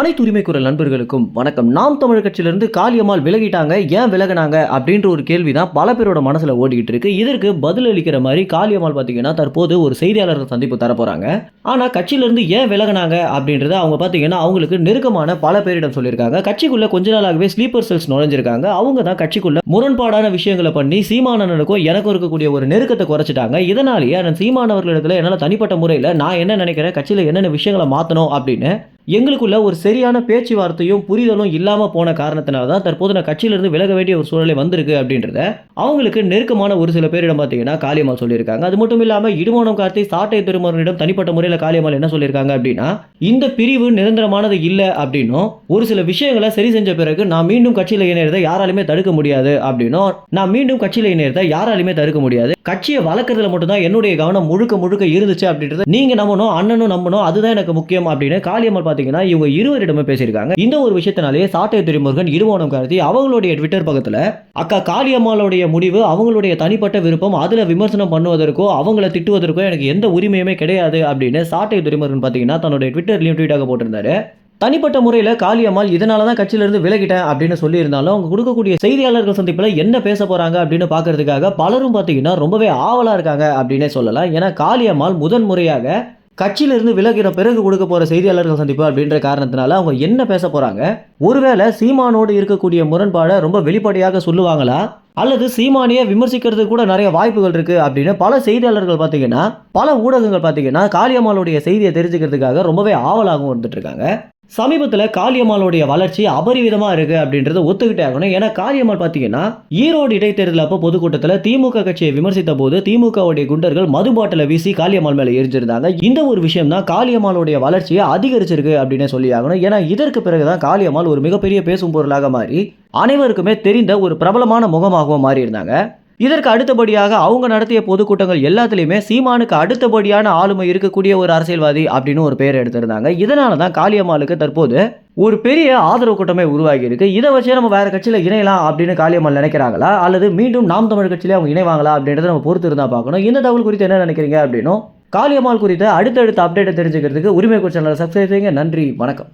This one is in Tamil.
அனைத்து உரிமை குரல் நண்பர்களுக்கும் வணக்கம். நாம் தமிழ் கட்சியிலிருந்து காளியம்மாள் விலகிட்டாங்க ஏன் விலகினாங்க அப்படின்ற ஒரு கேள்வி தான் பல பேரோட மனசில் ஓடிக்கிட்டு இருக்கு. இதற்கு பதில் அளிக்கிற மாதிரி காளியம்மாள் பார்த்தீங்கன்னா தற்போது ஒரு செய்தியாளர்கள் சந்திப்பு தர போறாங்க. ஆனா கட்சியிலிருந்து ஏன் விலகினாங்க அப்படின்றத அவங்க பார்த்தீங்கன்னா அவங்களுக்கு நெருக்கமான பல பேரிடம் சொல்லியிருக்காங்க. கட்சிக்குள்ள கொஞ்ச நாளாகவே ஸ்லீப்பர் செல்ஸ் நுழைஞ்சிருக்காங்க. அவங்க தான் கட்சிக்குள்ள முரண்பாடான விஷயங்களை பண்ணி சீமானனுக்கும் எனக்கும் இருக்கக்கூடிய ஒரு நெருக்கத்தை குறைச்சிட்டாங்க. இதனாலேயே அந்த சீமானவர்களிடத்துல என்னால் தனிப்பட்ட முறையில் நான் என்ன நினைக்கிறேன் கட்சியில் என்னென்ன விஷயங்களை மாற்றணும் அப்படின்னு எங்களுக்குள்ள ஒரு சரியான பேச்சுவார்த்தையும் புரிதலும் இல்லாமல் போன காரணத்தினால தான் தற்போது நான் கட்சியிலிருந்து விலக வேண்டிய ஒரு சூழ்நிலை வந்திருக்கு அப்படின்றத அவங்களுக்கு நெருக்கமான ஒரு சில பேரிடம் பார்த்தீங்கன்னா காளியம்மாள் சொல்லியிருக்காங்க. அது மட்டும் இல்லாமல் இடுமோனம் கார்த்தி சாட்டை திருமணனிடம் தனிப்பட்ட முறையில் காளியம்மாள் என்ன சொல்லியிருக்காங்க அப்படின்னா இந்த பிரிவு நிரந்தரமானது இல்லை அப்படின்னும் ஒரு சில விஷயங்களை சரி செஞ்ச பிறகு நான் மீண்டும் கட்சியில் இணையறதை யாராலுமே தடுக்க முடியாது அப்படின்னும் நான் மீண்டும் கட்சியில் இணையதை யாராலுமே தடுக்க முடியாது. கட்சியை வளர்க்குறதுல மட்டும்தான் என்னுடைய கவனம் முழுக்க முழுக்க இருந்துச்சு அப்படின்றத நீங்கள் நம்பணும் அண்ணனும் நம்பணும் அதுதான் எனக்கு முக்கியம் அப்படின்னு காளியம்மாள் பார்த்தீங்கன்னா இவங்க இருவரிடமே பேசியிருக்காங்க. இந்த ஒரு விஷயத்தினாலேயே சாட்டை துறைமுருகன் இருவோணம் கருதி அவங்களுடைய ட்விட்டர் பக்கத்தில் அக்கா காளியம்மாளுடைய முடிவு அவங்களுடைய தனிப்பட்ட விருப்பம் அதில் விமர்சனம் பண்ணுவதற்கோ அவங்கள திட்டுவதற்கோ எனக்கு எந்த உரிமையுமே கிடையாது அப்படின்னு சாட்டை துறைமுருகன் பார்த்தீங்கன்னா தன்னுடைய ட்விட்டர்லையும் ட்வீட்டாக போட்டிருந்தாரு. தனிப்பட்ட முறையில் காளியம்மாள் இதனால தான் கட்சியிலிருந்து விலகிட்டேன் அப்படின்னு சொல்லியிருந்தாலும் அவங்க கொடுக்கக்கூடிய செய்தியாளர்கள் சந்திப்பில் என்ன பேச போகிறாங்க அப்படின்னு பார்க்கறதுக்காக பலரும் பார்த்தீங்கன்னா ரொம்பவே ஆவலாக இருக்காங்க அப்படின்னே சொல்லலாம். ஏன்னா காளியம்மாள் முதன் முறையாக கட்சியிலிருந்து விலகின பிறகு கொடுக்க போகிற செய்தியாளர்கள் சந்திப்பு அப்படின்ற காரணத்தினால அவங்க என்ன பேச போகிறாங்க ஒருவேளை சீமானோடு இருக்கக்கூடிய முரண்பாடை ரொம்ப வெளிப்படையாக சொல்லுவாங்களா? அல்லது சீமானியை விமர்சிக்கிறதுக்கு கூட நிறைய வாய்ப்புகள் இருக்குது அப்படின்னு பல செய்தியாளர்கள் பார்த்தீங்கன்னா பல ஊடகங்கள் பார்த்தீங்கன்னா காளியம்மாளுடைய செய்தியை தெரிஞ்சுக்கிறதுக்காக ரொம்பவே ஆவலாகவும் இருந்துட்டுருக்காங்க சமீபத்தில் காளியம்மாளுடைய வளர்ச்சி அபரிவிதமாக இருக்குது அப்படின்றத ஒத்துக்கிட்டே ஆகணும். ஏன்னா காளியம்மாள் பார்த்தீங்கன்னா ஈரோடு இடைத்தேர்தல் அப்போ பொதுக்கூட்டத்தில் திமுக கட்சியை விமர்சித்த போது திமுகவுடைய குண்டர்கள் மது பாட்டிலை வீசி காளியம்மாள் மேலே எரிஞ்சிருந்தாங்க. இந்த ஒரு விஷயம் தான் காளியம்மாளுடைய வளர்ச்சியை அதிகரிச்சிருக்கு அப்படின்னு சொல்லி ஆகணும் ஏன்னா இதற்கு பிறகுதான் காளியம்மாள் ஒரு மிகப்பெரிய பேசும் பொருளாக மாறி அனைவருக்குமே தெரிந்த ஒரு பிரபலமான முகமாகவும் மாறி இருந்தாங்க இதற்கு அடுத்தபடியாக அவங்க நடத்திய பொதுக்கூட்டங்கள் எல்லாத்துலேயுமே சீமானுக்கு அடுத்தபடியான ஆளுமை இருக்கக்கூடிய ஒரு அரசியல்வாதி அப்படின்னு ஒரு பேர் எடுத்திருந்தாங்க. இதனால தான் காளியம்மாளுக்கு தற்போது ஒரு பெரிய ஆதரவு கூட்டமே உருவாகி இருக்கு. இதை வச்சே நம்ம வேற கட்சியில் இணையலாம் அப்படின்னு காளியம்மாள் நினைக்கிறாங்களா? அல்லது மீண்டும் நாம் தமிழ் கட்சியிலே அவங்க இணைவாங்களா அப்படின்றத நம்ம பொறுத்து இருந்தால் பார்க்கணும். இந்த தகவல் குறித்து என்ன நினைக்கிறீங்க அப்படின்னும் காளியம்மாள் குறித்த அடுத்தடுத்த அப்டேட்டை தெரிஞ்சுக்கிறதுக்கு உரிமை சேனலை சப்ஸ்கிரைப் செய்யுங்க. நன்றி. வணக்கம்.